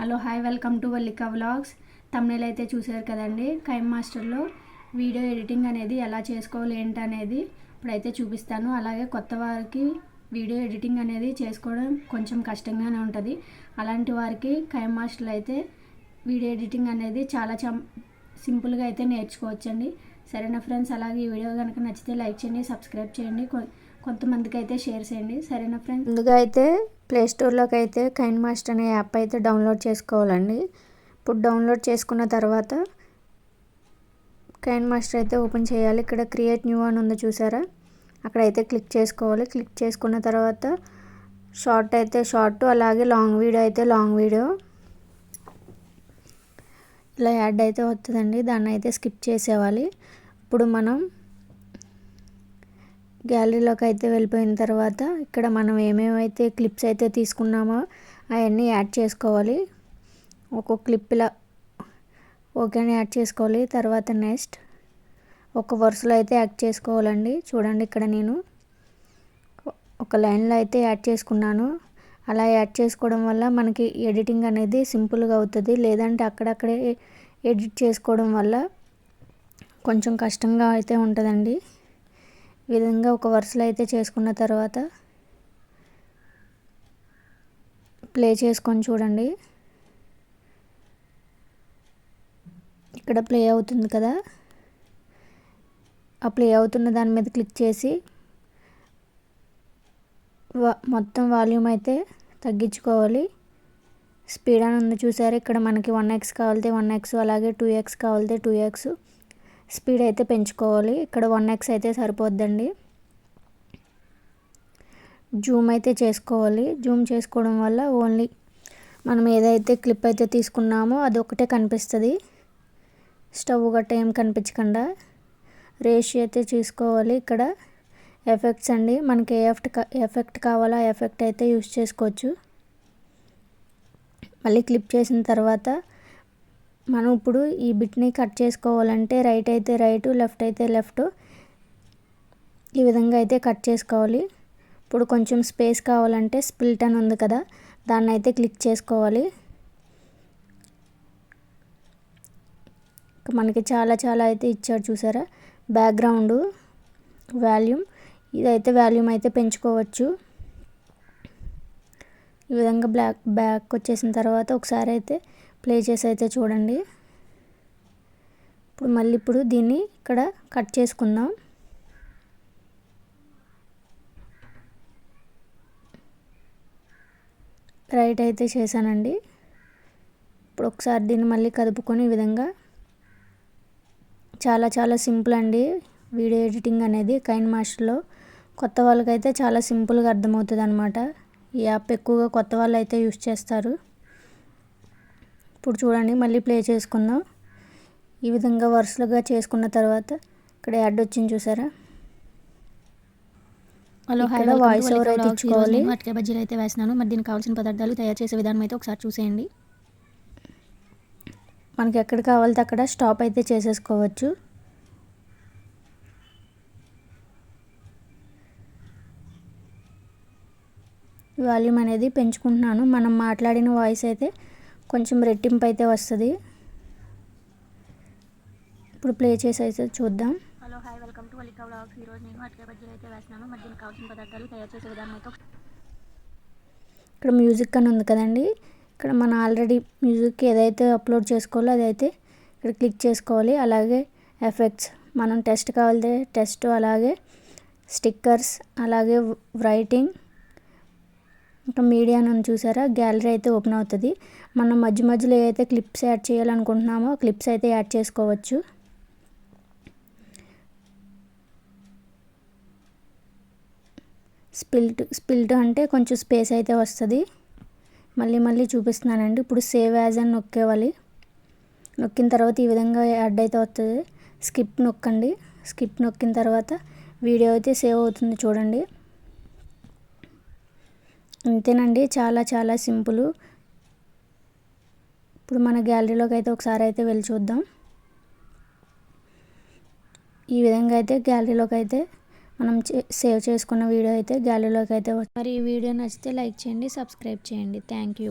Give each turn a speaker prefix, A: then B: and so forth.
A: Hello hi welcome to Vallika vlogs. తమిళ అయితే చూసారు కదండి కైమ్ మాస్టర్లో వీడియో ఎడిటింగ్ అనేది ఎలా చేసుకోవాలి ఏంటి అనేది ఇప్పుడైతే చూపిస్తాను. అలాగే కొత్త వారికి వీడియో ఎడిటింగ్ అనేది చేసుకోవడం కొంచెం కష్టంగానే ఉంటుంది. అలాంటి వారికి కైమ్ మాస్టర్లో అయితే వీడియో ఎడిటింగ్ అనేది చాలా చం సింపుల్గా అయితే నేర్చుకోవచ్చండి. సరేనా ఫ్రెండ్స్? అలాగే ఈ వీడియో కనుక నచ్చితే లైక్ చేయండి సబ్స్క్రైబ్ చేయండి. కొంతమందికి అయితే షేర్ చేయండి. సరేనా ఫ్రెండ్స్? ముందుగా అయితే ప్లే స్టోర్లోకి అయితే కైన్ మాస్టర్ అనే యాప్ అయితే డౌన్లోడ్ చేసుకోవాలండి. ఇప్పుడు డౌన్లోడ్ చేసుకున్న తర్వాత కైన్ మాస్టర్ అయితే ఓపెన్ చేయాలి. ఇక్కడ క్రియేట్ న్యూ అని ఉంది చూసారా? అక్కడైతే క్లిక్ చేసుకోవాలి. క్లిక్ చేసుకున్న తర్వాత షార్ట్ అయితే షార్ట్ అలాగే లాంగ్ వీడియో అయితే లాంగ్ వీడియో. ఇలా యాడ్ అయితే వస్తుందండి. దాన్ని అయితే స్కిప్ చేసేవాలి. ఇప్పుడు మనం గ్యాలరీలోకి అయితే వెళ్ళిపోయిన తర్వాత ఇక్కడ మనం ఏమేమైతే క్లిప్స్ అయితే తీసుకున్నామో అవన్నీ యాడ్ చేసుకోవాలి. ఒక్కొక్క క్లిప్ ఇలా ఓకేని యాడ్ చేసుకోవాలి. తర్వాత నెక్స్ట్ ఒక వరుసలో అయితే యాడ్ చేసుకోవాలండి. చూడండి ఇక్కడ నేను ఒక లైన్లో అయితే యాడ్ చేసుకున్నాను. అలా యాడ్ చేసుకోవడం వల్ల మనకి ఎడిటింగ్ అనేది సింపుల్గా అవుతుంది. లేదంటే అక్కడక్కడే ఎడిట్ చేసుకోవడం వల్ల కొంచెం కష్టంగా అయితే ఉంటుందండి. విధంగా ఒక వరుసలో అయితే చేసుకున్న తర్వాత ప్లే చేసుకొని చూడండి. ఇక్కడ ప్లే అవుతుంది కదా? ఆ ప్లే అవుతున్న దాని మీద క్లిక్ చేసి మొత్తం వాల్యూమ్ అయితే తగ్గించుకోవాలి. స్పీడ్ అని ఉంది చూసారు? ఇక్కడ మనకి వన్ ఎక్స్ కావాలితే వన్ ఎక్స్ అలాగే టూ ఎక్స్ కావాలితే టూ ఎక్స్. స్పీడ్ అయితే పెంచుకోవాలి. ఇక్కడ వన్ ఎక్స్ అయితే సరిపోద్దండి. జూమ్ అయితే చేసుకోవాలి. జూమ్ చేసుకోవడం వల్ల ఓన్లీ మనం ఏదైతే క్లిప్ అయితే తీసుకున్నామో అది ఒకటే కనిపిస్తుంది. స్టవ్ గట్ట ఏం కనిపించకుండా రేషియో అయితే చూసుకోవాలి ఇక్కడ. ఎఫెక్ట్స్ అండి. మనకి ఏ ఎఫెక్ట్ ఎఫెక్ట్ కావాలో ఆ ఎఫెక్ట్ అయితే యూస్ చేసుకోవచ్చు. మళ్ళీ క్లిప్ చేసిన తర్వాత మనం ఇప్పుడు ఈ బిట్ని కట్ చేసుకోవాలంటే రైట్ అయితే రైట్ లెఫ్ట్ అయితే లెఫ్ట్ ఈ విధంగా అయితే కట్ చేసుకోవాలి. ఇప్పుడు కొంచెం స్పేస్ కావాలంటే స్ప్లిట్ అని ఉంది కదా దాన్ని అయితే క్లిక్ చేసుకోవాలి. మనకి చాలా చాలా అయితే ఇచ్చాడు చూసారా? బ్యాక్గ్రౌండ్ వాల్యూమ్ ఇదైతే వాల్యూమ్ అయితే పెంచుకోవచ్చు. ఈ విధంగా బ్లాక్ బ్యాక్ వచ్చేసిన తర్వాత ఒకసారి అయితే ప్లే చేసి అయితే చూడండి. ఇప్పుడు మళ్ళీ ఇప్పుడు దీన్ని ఇక్కడ కట్ చేసుకుందాం. రైట్ అయితే చేశానండి. ఇప్పుడు ఒకసారి దీన్ని మళ్ళీ కదుపుకొని ఈ విధంగా. చాలా చాలా సింపుల్ అండి. వీడియో ఎడిటింగ్ అనేది కైన్ మాస్టర్లో కొత్త వాళ్ళకైతే చాలా సింపుల్గా అర్థమవుతుంది అనమాట ఈ యాప్ ఎక్కువగా కొత్త వాళ్ళు అయితే యూస్ చేస్తారు. ఇప్పుడు చూడండి మళ్ళీ ప్లే చేసుకుందాం. ఈ విధంగా వరుసలుగా చేసుకున్న తర్వాత ఇక్కడ యాడ్ వచ్చింది చూసారా?
B: హలో హలో వాయిస్ ఓవర్ అయితే ఇచ్చుకోవాలి. అటుకే బజ్జీలు అయితే వేసినాను మరి దీనికి కావాల్సిన పదార్థాలు తయారు చేసే విధానం అయితే ఒకసారి చూసేయండి.
A: మనకి ఎక్కడ కావాలితే అక్కడ స్టాప్ అయితే చేసేసుకోవచ్చు. వాల్యూమ్ అనేది పెంచుకుంటున్నాను. మనం మాట్లాడిన వాయిస్ అయితే కొంచెం రెట్టింపు అయితే వస్తుంది. ఇప్పుడు ప్లే చేసి అయితే చూద్దాం.
B: Hello hi welcome to Valika vlogs. ఈరోజు నేను అటుకే బజ్జీలు అయితే వేస్తున్నాను. మరి దీనికి కావాల్సిన పదార్థాలు తయారు చేసే విధానం అయితే
A: ఇక్కడ మ్యూజిక్ అని ఉంది కదండి. ఇక్కడ మనం ఆల్రెడీ మ్యూజిక్ ఏదైతే అప్లోడ్ చేసుకోవాలో అదైతే ఇక్కడ క్లిక్ చేసుకోవాలి. అలాగే ఎఫెక్ట్స్ మనం టెస్ట్ కావాలితే టెస్ట్ అలాగే స్టిక్కర్స్ అలాగే రైటింగ్ ఇంకా మీడియా నన్ను చూసారా? గ్యాలరీ అయితే ఓపెన్ అవుతుంది. మనం మధ్య మధ్యలో ఏదైతే క్లిప్స్ యాడ్ చేయాలనుకుంటున్నామో క్లిప్స్ అయితే యాడ్ చేసుకోవచ్చు. స్పిల్ట్ స్పిల్ట్ అంటే కొంచెం స్పేస్ అయితే వస్తుంది. మళ్ళీ మళ్ళీ చూపిస్తున్నానండి. ఇప్పుడు సేవ్ యాజ్ అని నొక్కేవాలి. నొక్కిన తర్వాత ఈ విధంగా యాడ్ అయితే వస్తుంది. స్కిప్ నొక్కండి. స్కిప్ నొక్కిన తర్వాత వీడియో అయితే సేవ్ అవుతుంది చూడండి. అంతేనండి చాలా చాలా సింపుల్. ఇప్పుడు మన గ్యాలరీలోకి అయితే ఒకసారి అయితే వెళ్ళి చూద్దాం. ఈ విధంగా అయితే గ్యాలరీలోకి అయితే మనం సేవ్ చేసుకున్న వీడియో అయితే గ్యాలరీలోకి అయితే మరి ఈ వీడియో నచ్చితే లైక్ చేయండి సబ్స్క్రైబ్ చేయండి. Thank you.